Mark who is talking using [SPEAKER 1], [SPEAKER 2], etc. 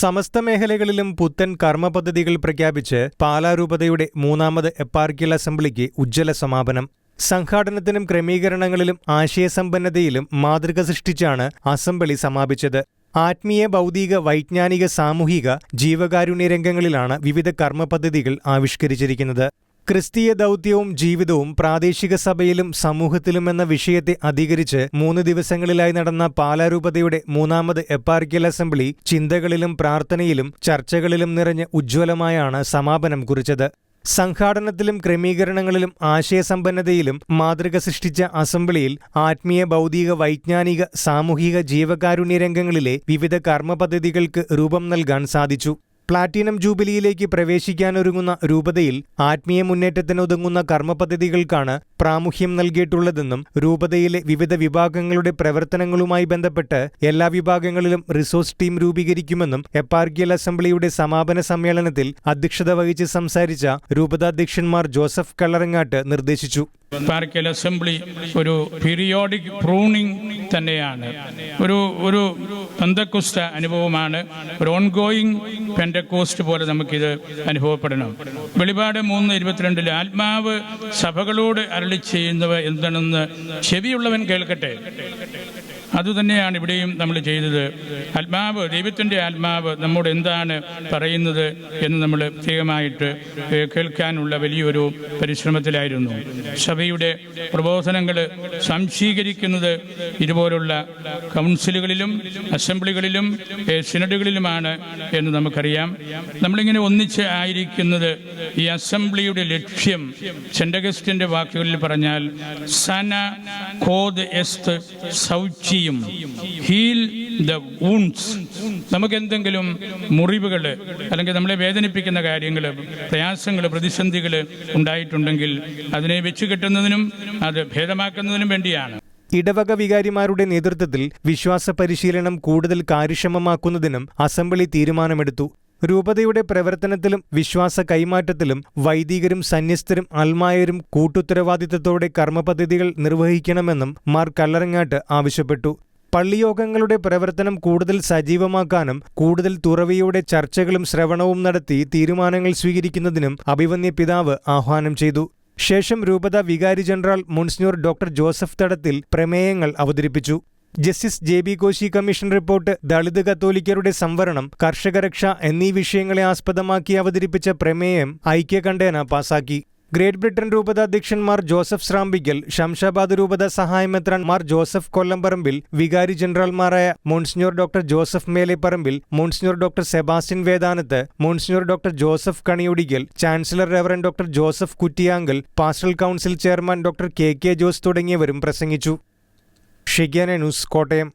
[SPEAKER 1] സമസ്ത മേഖലകളിലും പുത്തൻ കർമ്മ പദ്ധതികൾ പ്രഖ്യാപിച്ച് പാലാരൂപതയുടെ മൂന്നാമത് എപ്പാർക്കിയൽ അസംബ്ലിക്ക് ഉജ്ജ്വല സമാപനം. സംഘാടനത്തിനും ക്രമീകരണങ്ങളിലും ആശയസമ്പന്നതയിലും മാതൃക സൃഷ്ടിച്ചാണ് അസംബ്ലി സമാപിച്ചത്. ആത്മീയ ഭൗതിക വൈജ്ഞാനിക സാമൂഹിക ജീവകാരുണ്യ രംഗങ്ങളിലാണ് വിവിധ കർമ്മ പദ്ധതികൾ ആവിഷ്കരിച്ചിരിക്കുന്നത്. ക്രിസ്തീയ ദൗത്യവും ജീവിതവും പ്രാദേശിക സഭയിലും സമൂഹത്തിലും എന്ന വിഷയത്തെ അധികരിച്ച് മൂന്ന് ദിവസങ്ങളിലായി നടന്ന പാലാരൂപതയുടെ മൂന്നാമത് എപ്പാർക്കിയൽ അസംബ്ലി ചിന്തകളിലും പ്രാർത്ഥനയിലും ചർച്ചകളിലും നിറഞ്ഞ് ഉജ്ജ്വലമായാണ് സമാപനം കുറിച്ചത്. സംഘാടനത്തിലും ക്രമീകരണങ്ങളിലും ആശയസമ്പന്നതയിലും മാതൃക സൃഷ്ടിച്ച അസംബ്ലിയിൽ ആത്മീയ ഭൗതിക വൈജ്ഞാനിക സാമൂഹിക ജീവകാരുണ്യ രംഗങ്ങളിലെ വിവിധ കർമ്മപദ്ധതികൾക്ക് രൂപം നൽകാൻ സാധിച്ചു. പ്ലാറ്റിനം ജൂബിലിയിലേക്ക് പ്രവേശിക്കാനൊരുങ്ങുന്ന രൂപതയിൽ ആത്മീയ മുന്നേറ്റത്തിനൊതുങ്ങുന്ന കർമ്മപദ്ധതികൾക്കാണ് പ്രാമുഖ്യം നൽകിയിട്ടുള്ളതെന്നും രൂപതയിലെ വിവിധ വിഭാഗങ്ങളുടെ പ്രവർത്തനങ്ങളുമായി ബന്ധപ്പെട്ട് എല്ലാ വിഭാഗങ്ങളിലും റിസോഴ്സ് ടീം രൂപീകരിക്കുമെന്നും എപ്പാർക്കിയൽ അസംബ്ലിയുടെ സമാപന സമ്മേളനത്തിൽ അധ്യക്ഷത വഹിച്ച് സംസാരിച്ച രൂപതാധ്യക്ഷന്മാർ ജോസഫ് കള്ളറങ്ങാട്ട് നിർദ്ദേശിച്ചു.
[SPEAKER 2] പാർക്കൽ അസംബ്ലി ഒരു പീരിയോഡിക് പ്രൂണിങ് തന്നെയാണ്. ഒരു ഒരു പന്തക്കുസ്ത അനുഭവമാണ്. ഒരു ഓൺഗോയിങ് പെൻഡക്കോസ്റ്റ് പോലെ നമുക്കിത് അനുഭവപ്പെടണം. വെളിപാട് മൂന്ന് ഇരുപത്തിരണ്ടിൽ ആത്മാവ് സഭകളോട് അരളി ചെയ്യുന്നവ എന്താണെന്ന് ചെവിയുള്ളവൻ കേൾക്കട്ടെ. അതുതന്നെയാണ് ഇവിടെയും നമ്മൾ ചെയ്തത്. ആത്മാവ് ദൈവത്തിന്റെ ആത്മാവ് നമ്മോട് എന്താണ് പറയുന്നത് എന്ന് നമ്മൾ പ്രത്യേകമായിട്ട് കേൾക്കാനുള്ള വലിയൊരു പരിശ്രമത്തിലായിരുന്നു. സഭയുടെ പ്രബോധനങ്ങൾ സംശീകരിക്കുന്നത് ഇതുപോലുള്ള കൗൺസിലുകളിലും അസംബ്ലികളിലും സിനഡുകളിലുമാണ് എന്ന് നമുക്കറിയാം. നമ്മളിങ്ങനെ ഒന്നിച്ച് ആയിരിക്കുന്നത് ഈ അസംബ്ലിയുടെ ലക്ഷ്യം സെൻഡഗസ്റ്റിന്റെ വാക്കുകളിൽ പറഞ്ഞാൽ സന കോദ് എസ്ത് സൗച്ചിയും ഹീൽ ദ വൂൺസ് നമുക്കെന്തെങ്കിലും മുറിവുകൾ അല്ലെങ്കിൽ നമ്മളെ വേദനിപ്പിക്കുന്ന കാര്യങ്ങൾ പ്രയാസങ്ങൾ പ്രതിസന്ധികൾ ഉണ്ടായിട്ടുണ്ടെങ്കിൽ അതിനെ വെച്ച് കെട്ടുന്നതിനും അത് ഭേദമാക്കുന്നതിനും വേണ്ടിയാണ്.
[SPEAKER 1] ഇടവക വികാരിമാരുടെ നേതൃത്വത്തിൽ വിശ്വാസ പരിശീലനം കൂടുതൽ കാര്യക്ഷമമാക്കുന്നതിനും അസംബ്ലി തീരുമാനമെടുത്തു. രൂപതയുടെ പ്രവർത്തനത്തിലും വിശ്വാസ കൈമാറ്റത്തിലും വൈദികരും സന്യസ്തരും അൽമായരും കൂട്ടുത്തരവാദിത്തത്തോടെ കർമ്മപദ്ധതികൾ നിർവഹിക്കണമെന്നും മാർ കല്ലറങ്ങാട്ട് ആവശ്യപ്പെട്ടു. പള്ളിയോഗങ്ങളുടെ പ്രവർത്തനം കൂടുതൽ സജീവമാക്കാനും കൂടുതൽ തുറവിയോടെ ചർച്ചകളും ശ്രവണവും നടത്തി തീരുമാനങ്ങൾ സ്വീകരിക്കുന്നതിനും അഭിവന്യ പിതാവ് ആഹ്വാനം ചെയ്തു. ശേഷം രൂപത വികാരി ജനറൽ മുൻസിഞ്ഞോർ ഡോക്ടർ ജോസഫ് തടത്തിൽ പ്രമേയങ്ങൾ അവതരിപ്പിച്ചു. Justice J B Koshy commission report Dalit കത്തോലിക്കരുടെ സംവരണം കർഷകരക്ഷ എന്നീ വിഷയങ്ങളെ ആസ്പദമാക്കി അവതരിപ്പിച്ച പ്രമേയം ഐക്യകണ്ഠേന പാസാക്കി. ഗ്രേറ്റ് ബ്രിട്ടൻ രൂപത അധ്യക്ഷന്മാർ ജോസഫ് ശ്രാമ്പിക്കൽ ശംഷാബാദ് രൂപത സഹായമെത്രാൻ മാർ ജോസഫ് കൊല്ലംപറമ്പിൽ വികാരി ജനറൽമാരായ monsignor doctor Joseph Meleparambil monsignor doctor Sebastian Vedanath monsignor doctor Joseph Kaniyodickal chancellor reverend doctor Joseph Kuttiyankal pastoral council chairman doctor K K Jose തുടങ്ങിയവരും പ്രസംഗിച്ചു. ഷിഗ്യാന ന്യൂസ് കോട്ടയം